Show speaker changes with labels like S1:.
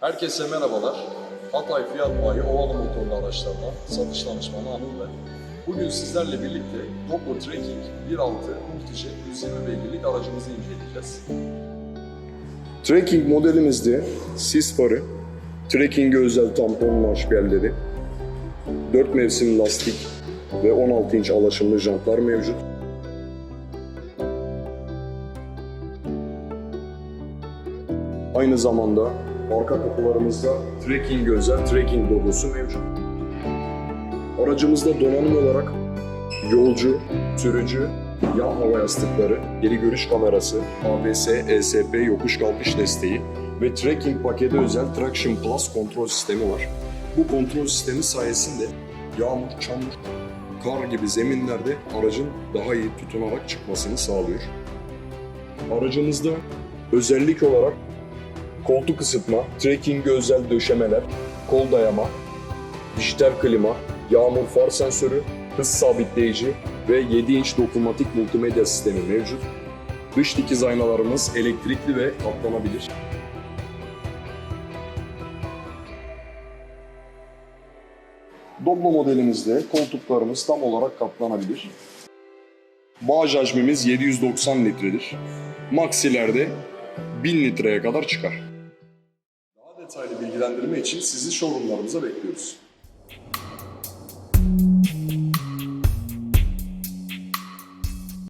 S1: Herkese merhabalar. Hatay Fiyat Bayi Ovalı motorlu araçlardan satış danışmanı Anıl ben. Bugün sizlerle birlikte Doppler Trekking 1.6 Multijet 120 beygirlik aracımızı inceleyeceğiz.
S2: Trekking modelimizde sis farı, trekking'e özel tampon marşpiyerleri, 4 mevsim lastik ve 16 inç alaşımlı jantlar mevcut. Aynı zamanda arka kapılarımızda trekking özel trekking logosu mevcut. Aracımızda donanım olarak yolcu, sürücü, yan hava yastıkları, geri görüş kamerası, ABS, ESP yokuş kalkış desteği ve trekking paketi özel Traction Plus kontrol sistemi var. Bu kontrol sistemi sayesinde yağmur, çamur, kar gibi zeminlerde aracın daha iyi tutunarak çıkmasını sağlıyor. Aracımızda özellik olarak koltuk ısıtma, trekking özel döşemeler, kol dayama, dijital klima, yağmur far sensörü, hız sabitleyici ve 7 inç dokunmatik multimedya sistemi mevcut. Dış dikiz aynalarımız elektrikli ve katlanabilir. Doblo modelimizde koltuklarımız tam olarak katlanabilir. Bağış hacmimiz 790 litredir. Maxilerde 1000 litreye kadar çıkar. Detaylı bilgilendirme için sizi showroomlarımıza bekliyoruz.